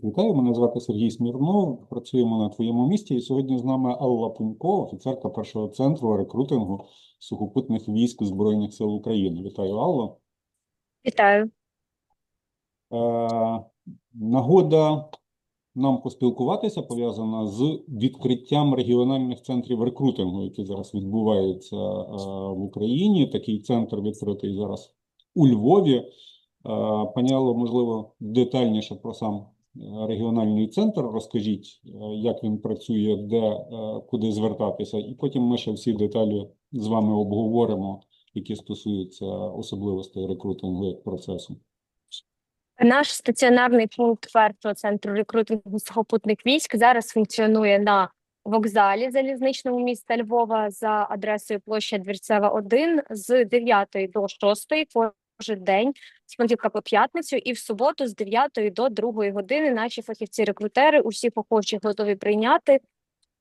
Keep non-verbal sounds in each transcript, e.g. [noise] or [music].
Всіх вітаю, мене звати Сергій Смірнов. Працюємо на твоєму місці. І сьогодні з нами Алла Пунько, офіцерка першого центру рекрутингу сухопутних військ Збройних сил України. Вітаю, Алла. Вітаю. Е, нагода нам поспілкуватися пов'язана з відкриттям регіональних центрів рекрутингу, які зараз відбуваються е, в Україні. Такий центр відкритий зараз у Львові. Е, Пані Алло, можливо, детальніше про сам регіональний центр розкажіть, е, як він працює, де, е, куди звертатися, і потім ми ще всі деталі з вами обговоримо, які стосуються особливостей рекрутингу як процесу. Наш стаціонарний пункт першого центру рекрутингу сухопутних військ зараз функціонує на вокзалі залізничному міста Львова за адресою площа Двірцева 1 з 9 до 6 кожен день з понеділка по п'ятницю і в суботу з 9 до 2 години наші фахівці-рекрутери усіх охочих готові прийняти,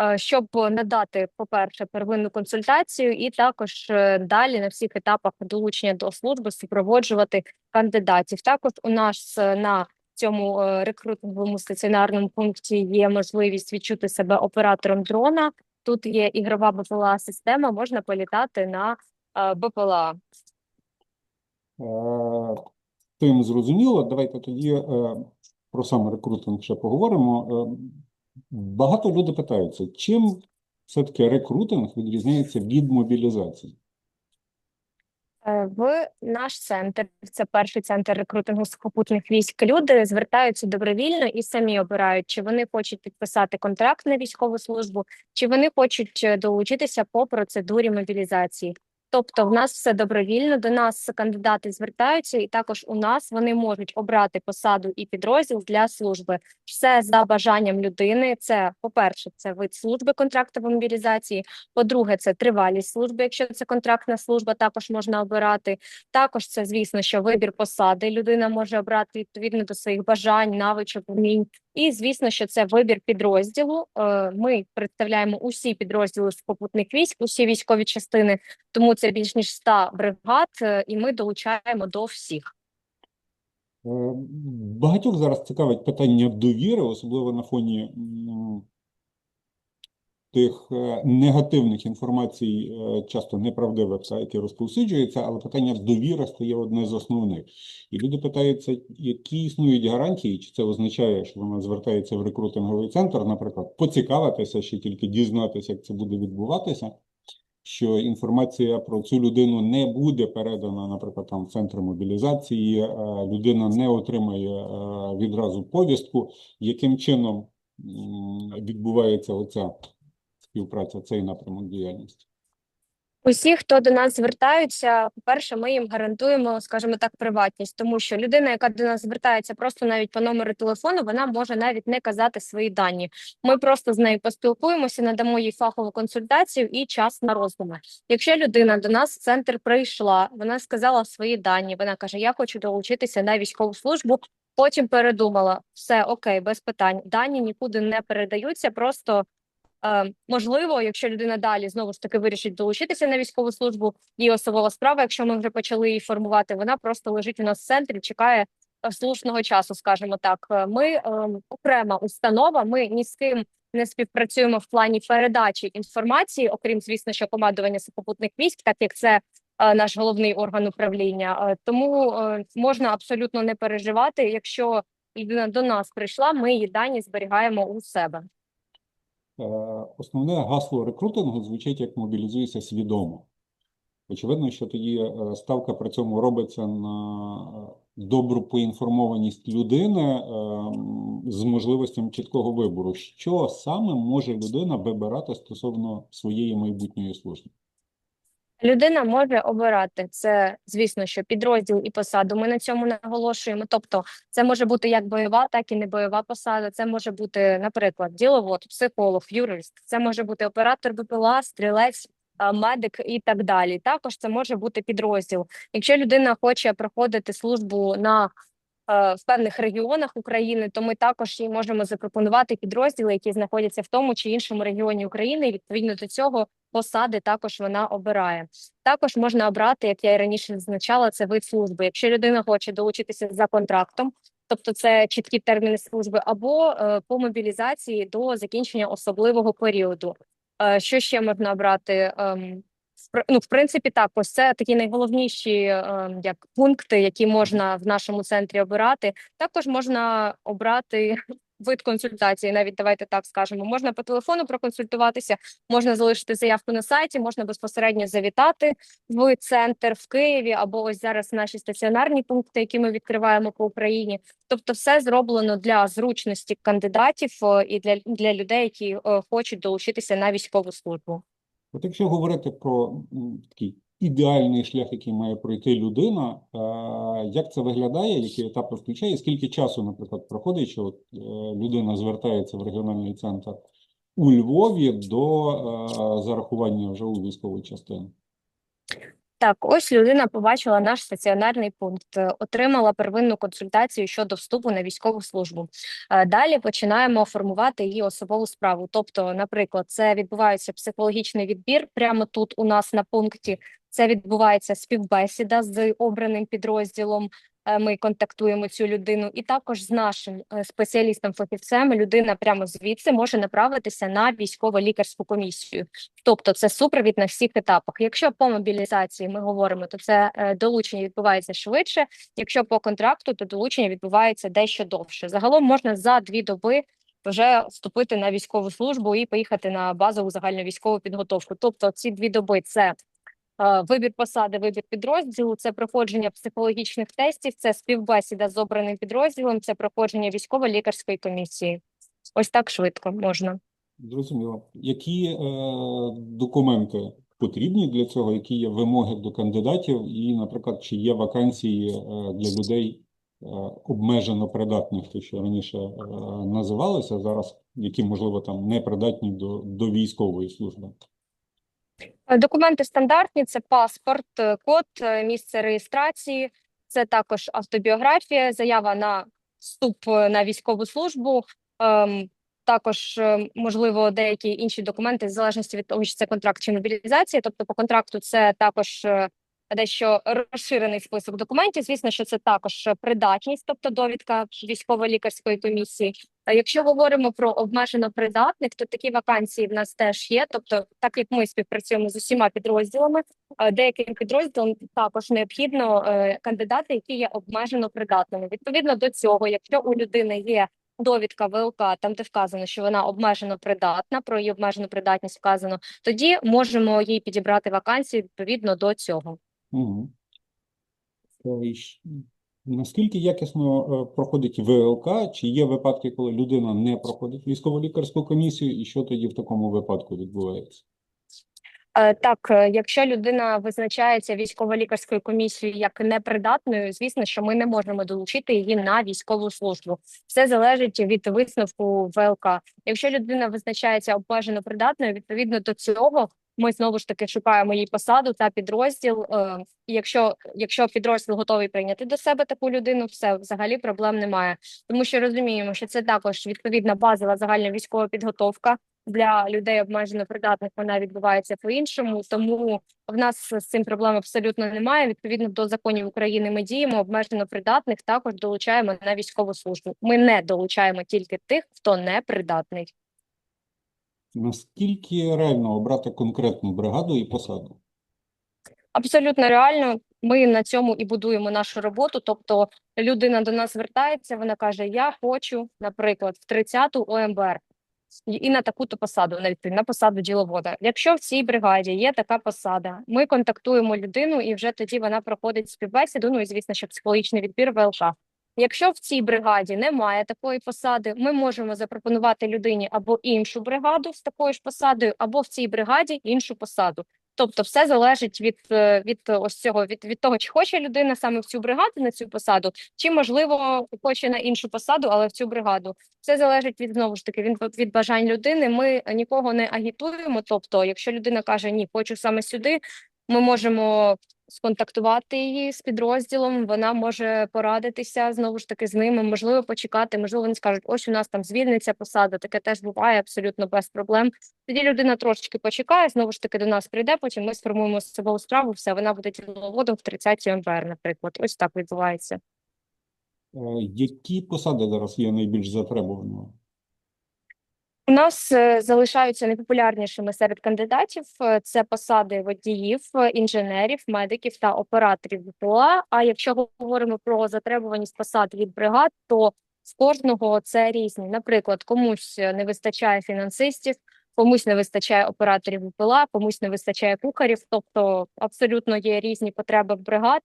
е, щоб надати, по-перше, первинну консультацію і також е, далі на всіх етапах долучення до служби супроводжувати кандидатів. Також у нас е, на цьому рекрутинговому стаціонарному пункті є можливість відчути себе оператором дрона. Тут є ігрова БПЛА система, можна політати на БПЛА. Тим зрозуміло. Давайте тоді е, про сам рекрутинг ще поговоримо. Е, Багато людей питаються, чим все-таки рекрутинг відрізняється від мобілізації? Е, В наш центр, це перший центр рекрутингу сухопутних військ. Люди звертаються добровільно і самі обирають, чи вони хочуть підписати контракт на військову службу, чи вони хочуть долучитися по процедурі мобілізації. Тобто, в нас все добровільно. До нас кандидати звертаються, і також у нас вони можуть обрати посаду і підрозділ для служби. Все за бажанням людини. Це, по-перше, це вид служби контрактової мобілізації. По-друге, це тривалість служби. Якщо це контрактна служба, також можна обирати. Також це, звісно, що вибір посади людина може обрати відповідно до своїх бажань, навичок, вмінь. І звісно, що це вибір підрозділу. Е, Ми представляємо усі підрозділи сухопутних військ, усі військові частини, тому це більш ніж 100 бригад, е, і ми долучаємо до всіх. Е, Багатьох зараз цікавить питання довіри, особливо на фоні тих е, негативних інформацій, е, часто неправдивих, які розповсюджуються, але питання довіри стає одне з основних. І люди питаються, які існують гарантії, чи це означає, що вона звертається в рекрутинговий центр, наприклад, поцікавитися, ще тільки дізнатися, як це буде відбуватися. Що інформація про цю людину не буде передана, наприклад, там в центр мобілізації, е, людина не отримає відразу повістку, яким чином відбувається оця співпраця, цей напрямок діяльності. Усі, хто до нас звертаються, по-перше, ми їм гарантуємо, скажімо так, приватність, тому що людина, яка до нас звертається просто навіть по номеру телефону, вона може навіть не казати свої дані. Ми просто з нею поспілкуємося, надамо їй фахову консультацію і час на роздуми. Якщо людина до нас в центр прийшла, вона сказала свої дані. Вона каже: Я хочу долучитися на військову службу. Потім передумала все окей, без питань. Дані нікуди не передаються. Просто можливо, якщо людина далі знову ж таки вирішить долучитися на військову службу, її особова справа, якщо ми вже почали її формувати, вона просто лежить у нас в центрі, чекає е, слушного часу, скажімо так. Е, Ми е, окрема установа. Ми ні з ким не співпрацюємо в плані передачі інформації, окрім звісно, що командування сухопутних військ, так як це е, наш головний орган управління. Е, Тому е, можна абсолютно не переживати. Якщо людина до нас прийшла, ми її дані зберігаємо у себе. Е, Основне гасло рекрутингу звучить як мобілізуйся свідомо. Очевидно, що тоді е, ставка при цьому робиться на е, добру поінформованість людини з можливостям чіткого вибору. Що саме може людина вибирати стосовно своєї майбутньої служби? Людина може обирати це, звісно, що підрозділ і посаду. Ми на цьому наголошуємо. Тобто, це може бути як бойова, так і не бойова посада. Це може бути, наприклад, діловод, психолог, юрист. Це може бути оператор БПЛА, стрілець, медик і так далі. Також це може бути підрозділ. Якщо людина хоче проходити службу на в певних регіонах України, то ми також їй можемо запропонувати підрозділи, які знаходяться в тому чи іншому регіоні України. І відповідно до цього посади також вона обирає. Також можна обрати, як я і раніше зазначала, це вид служби. Якщо людина хоче долучитися за контрактом, тобто це чіткі терміни служби, або е, по мобілізації до закінчення особливого періоду. Е, Що ще можна обрати? Ну, в принципі, так, ось це такі найголовніші ем, як пункти, які можна в нашому центрі обирати. Також можна обрати [laughs] вид консультації, навіть давайте так скажемо. Можна по телефону проконсультуватися, можна залишити заявку на сайті, можна безпосередньо завітати в центр в Києві, або ось зараз наші стаціонарні пункти, які ми відкриваємо по Україні. Тобто, все зроблено для зручності кандидатів е, і для, для людей, які е, хочуть долучитися на військову службу. От якщо говорити про такий ідеальний шлях, який має пройти людина, е, як це виглядає, які етапи включає, скільки часу, наприклад, проходить, що от, е, людина звертається в регіональний центр у Львові до е, зарахування вже у військову частину? Так, ось людина побачила наш стаціонарний пункт, е, отримала первинну консультацію щодо вступу на військову службу. Е, Далі починаємо формувати її особову справу. Тобто, наприклад, це відбувається психологічний відбір прямо тут у нас на пункті. Це відбувається співбесіда з обраним підрозділом. Е, Ми контактуємо цю людину, і також з нашим е, спеціалістом-фахівцем людина прямо звідси може направитися на військово-лікарську комісію. Тобто це супровід на всіх етапах. Якщо по мобілізації ми говоримо, то це е, долучення відбувається швидше. Якщо по контракту, то долучення відбувається дещо довше. Загалом можна за дві доби вже вступити на військову службу і поїхати на базову загальну військову підготовку. Тобто ці дві доби це. Е, Вибір посади, вибір підрозділу, це проходження психологічних тестів, це співбесіда з обраним підрозділом, це проходження військово-лікарської комісії. Ось так швидко можна. Зрозуміло. Які е, документи потрібні для цього, які є вимоги до кандидатів, і, наприклад, чи є вакансії е, для людей е, обмежено придатних, те, що раніше е, називалося, зараз, які, можливо, там не придатні до, до військової служби? Е, Документи стандартні: це паспорт, е, код, е, місце реєстрації, це також автобіографія, заява на вступ на військову службу. ем, Також, можливо, деякі інші документи, в залежності від того, чи це контракт чи мобілізація. Тобто, по контракту це також дещо розширений список документів. Звісно, що це також придатність, тобто довідка військово-лікарської комісії. А якщо говоримо про обмежено придатних, то такі вакансії в нас теж є. Тобто, так як ми співпрацюємо з усіма підрозділами, е, деяким підрозділам також необхідно е, кандидати, які є обмежено придатними. Відповідно до цього, якщо у людини є довідка ВЛК, там де вказано, що вона обмежено придатна, про її обмежену придатність вказано, тоді можемо їй підібрати вакансію відповідно до цього. Угу. Наскільки якісно е, проходить ВЛК? Чи є випадки, коли людина не проходить військово-лікарську комісію, і що тоді в такому випадку відбувається? Е, Так, е, якщо людина визначається військово-лікарською комісією як непридатною, звісно, що ми не можемо долучити її на військову службу. Все залежить від висновку ВЛК. Якщо людина визначається обмежено придатною, відповідно до цього ми знову ж таки шукаємо їй посаду та підрозділ. Е, І якщо, якщо підрозділ готовий прийняти до себе таку людину, все взагалі проблем немає, тому що розуміємо, що це також відповідна базова загальна військова підготовка для людей обмежено придатних вона відбувається по-іншому. Тому в нас з цим проблем абсолютно немає. Відповідно до законів України, ми діємо обмежено придатних. Також долучаємо на військову службу. Ми не долучаємо тільки тих, хто не придатний. Наскільки реально обрати конкретну бригаду і посаду? Абсолютно реально. Ми на цьому і будуємо нашу роботу. Тобто людина до нас звертається, вона каже: Я хочу, наприклад, в 30-ту ОМБР і на таку-то посаду, навіть на посаду діловода. Якщо в цій бригаді є така посада, ми контактуємо людину, і вже тоді вона проходить співбесіду. Ну і звісно, що психологічний відбір ВЛК. Якщо в цій бригаді немає такої посади, ми можемо запропонувати людині або іншу бригаду з такою ж посадою, або в цій бригаді іншу посаду. Тобто, все залежить від, е, від ось цього, від, від того, чи хоче людина саме в цю бригаду на цю посаду, чи можливо хоче на іншу посаду, але в цю бригаду. Все залежить від знову ж таки від, від бажань людини. Ми нікого не агітуємо. Тобто, якщо людина каже ні, хочу саме сюди, ми можемо сконтактувати її з підрозділом. Вона може порадитися знову ж таки з ними. Можливо, почекати. Можливо, вони скажуть, ось у нас там звільниться посада. Таке теж буває абсолютно без проблем. Тоді людина трошечки почекає, знову ж таки до нас прийде. Потім ми сформуємо особову справу. Все вона буде діловодом в 30 МВР, наприклад. Ось так відбувається. Які посади зараз є найбільш затребуваними? У нас е, залишаються найпопулярнішими серед кандидатів е, це посади водіїв, е, інженерів, медиків та операторів БПЛА. А якщо говоримо про затребуваність посад від бригад, то з кожного це різні. Наприклад, комусь не вистачає фінансистів, комусь не вистачає операторів БПЛА, комусь не вистачає кухарів. Тобто абсолютно є різні потреби в бригад.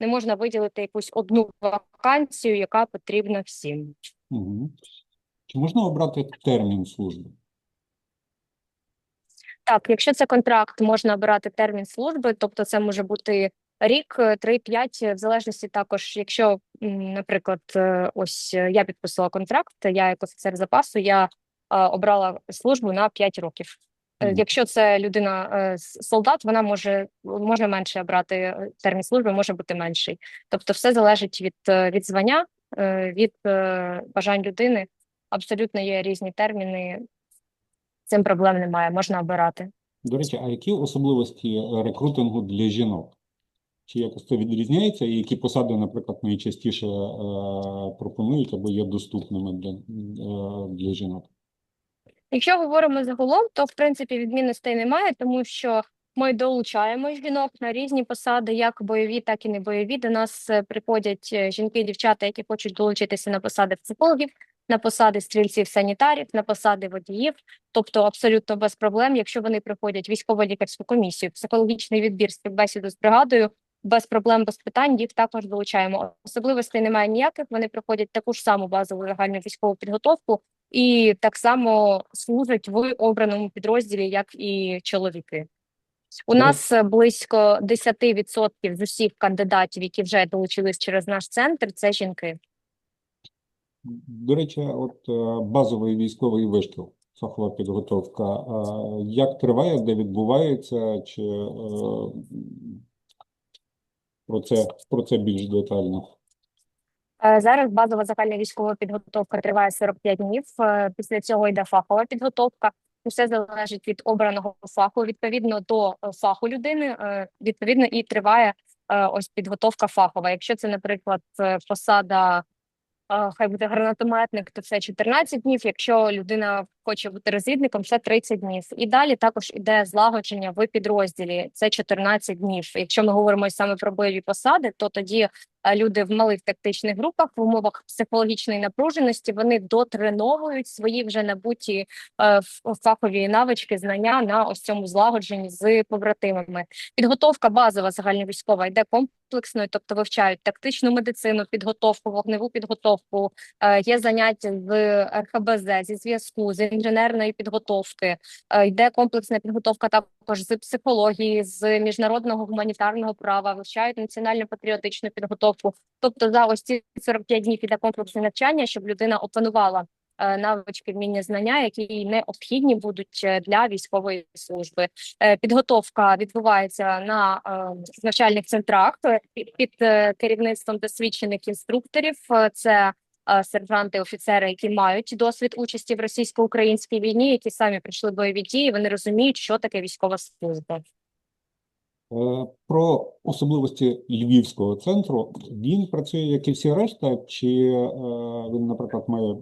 Не можна виділити якусь одну вакансію, яка потрібна всім. Угу. Чи можна обрати термін служби? Так, якщо це контракт, можна обирати термін служби, тобто це може бути рік, е, три, п'ять, в залежності також, якщо, наприклад, е, ось е, я підписала контракт, я як офіцер запасу, я е, обрала службу на 5 років. Е, Якщо це людина е, солдат, вона може може менше обрати е, термін служби, може бути менший. Тобто, все залежить від, е, від звання, е, від е, бажань людини. Абсолютно є різні терміни. Цим проблем немає, можна обирати. До речі, а які особливості е, рекрутингу для жінок? Чи якось це відрізняється? І які посади, наприклад, найчастіше е, пропонують або є доступними для, е, для жінок? Якщо говоримо загалом, то в принципі відмінностей немає, тому що ми долучаємо жінок на різні посади, як бойові, так і не бойові. До нас е, приходять е, жінки, дівчата, які хочуть долучитися на посади психологів, на посади стрільців-санітарів, на посади водіїв. Тобто абсолютно без проблем, якщо вони приходять військово-лікарську комісію, психологічний відбір, співбесіду з бригадою. Без проблем, без питань їх також долучаємо. Особливостей немає ніяких. Вони проходять таку ж саму базову загальну військову підготовку і так само служать в обраному підрозділі, як і чоловіки. У нас е, близько 10% з усіх кандидатів, які вже долучились через наш центр, це жінки. До речі, от е, базовий військовий вишкіл, фахова підготовка, як триває, де відбувається, чи е, про це, про це більш детально? Е, Зараз базова загальна військова підготовка триває 45 днів. Після цього йде фахова підготовка. Все залежить від обраного фаху. Відповідно до фаху людини, відповідно, і триває ось підготовка фахова. Якщо це, наприклад, посада, хай буде гранатометник, то це 14 днів. Якщо людина хоче бути розвідником, це 30 днів. І далі також іде злагодження в підрозділі. Це 14 днів. Якщо ми говоримо саме про бойові посади, то тоді люди в малих тактичних групах в умовах психологічної напруженості вони дотреновують свої вже набуті е, фахові навички, знання на ось цьому злагодженні з побратимами. Підготовка базова загальновійськова йде комплексною, тобто вивчають тактичну медицину, підготовку, вогневу підготовку. Е, є заняття з РХБЗ, зі зв'язку, з інженерної підготовки. Е, йде комплексна підготовка також з психології, з міжнародного гуманітарного права, вивчають національно-патріотичну підготовку. Тобто за ось ці 45 днів іде комплексне навчання, щоб людина опанувала е, навички, вміння, знання, які необхідні будуть е, для військової служби. Підготовка відбувається на навчальних центрах під, керівництвом досвідчених інструкторів. Це сержанти, офіцери, які мають досвід участі в російсько-українській війні, які самі пройшли бойові дії. Вони розуміють, що таке військова служба. Е, Про особливості Львівського центру. Він працює, як і всі решта, чи е, він, наприклад, має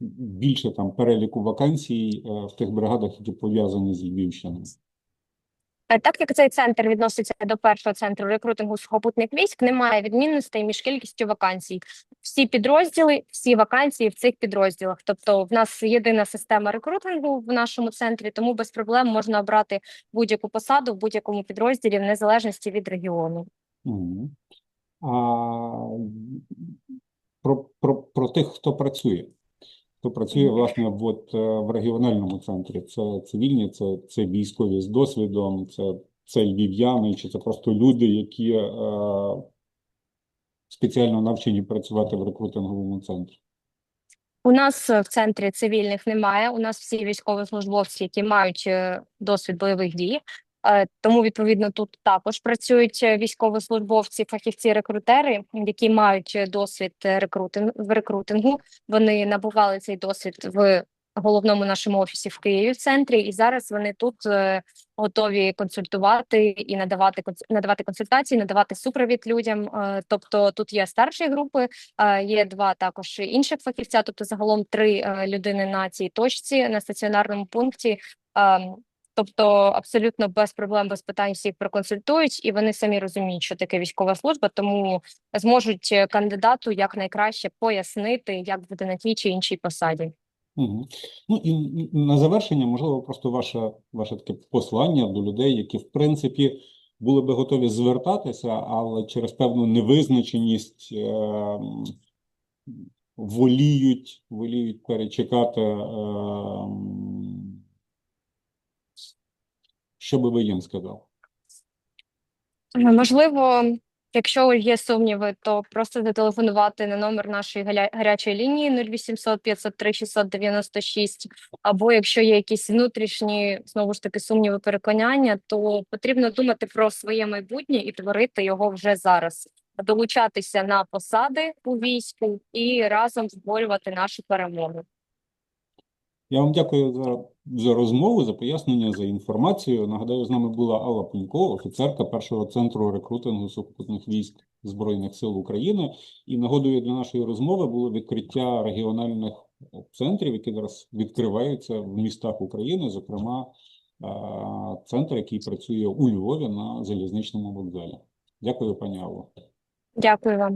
більше там переліку вакансій е, в тих бригадах, які пов'язані з Львівщиною? Е, Так як цей центр відноситься до першого центру рекрутингу сухопутних військ, немає відмінностей між кількістю вакансій. Всі підрозділи, всі вакансії в цих підрозділах. Тобто, в нас єдина система рекрутингу в нашому центрі, тому без проблем можна обрати будь-яку посаду в будь-якому підрозділі в незалежності від регіону. А про, про, про тих, хто працює. Хто працює, власне, от, е, в регіональному центрі. Це цивільні, це, це військові з досвідом, це, це львів'яни, чи це просто люди, які е, спеціально навчені працювати в рекрутинговому центрі. У нас в центрі цивільних немає. У нас всі військовослужбовці, які мають е, досвід бойових дій. Е, Тому відповідно тут також працюють е, військовослужбовці, фахівці, рекрутери, які мають е, досвід в рекрутингу. Вони набували цей досвід в головному нашому офісі в Києві в центрі, і зараз вони тут готові консультувати і надавати надавати консультації, надавати супровід людям. Тобто тут є старші групи, є два також інших фахівця, тобто загалом три людини на цій точці на стаціонарному пункті. Тобто абсолютно без проблем, без питань всіх проконсультують, і вони самі розуміють, що таке військова служба, тому зможуть е, кандидату якнайкраще пояснити, як буде на тій чи іншій посаді. Мгм. Ну і на завершення, можливо, просто ваше, ваше таке послання до людей, які, в принципі, були би готові звертатися, але через певну невизначеність е, воліють, воліють перечекати. Е, що би ви їм сказали? Е, Можливо, якщо є сумніви, то просто зателефонувати на номер нашої гаря- гарячої лінії 0800 503 696, або якщо є якісь внутрішні знову ж таки сумніви, переконання, то потрібно думати про своє майбутнє і творити його вже зараз, долучатися на посади у війську і разом зборювати нашу перемогу. Я вам дякую за, за розмову, за пояснення, за інформацію. Нагадаю, з нами була Алла Пунько, офіцерка першого центру рекрутингу сухопутних військ Збройних сил України. І нагодою для нашої розмови було відкриття регіональних центрів, які зараз відкриваються в містах України, зокрема, центр, який працює у Львові на залізничному вокзалі. Дякую, пані Алло. Дякую вам.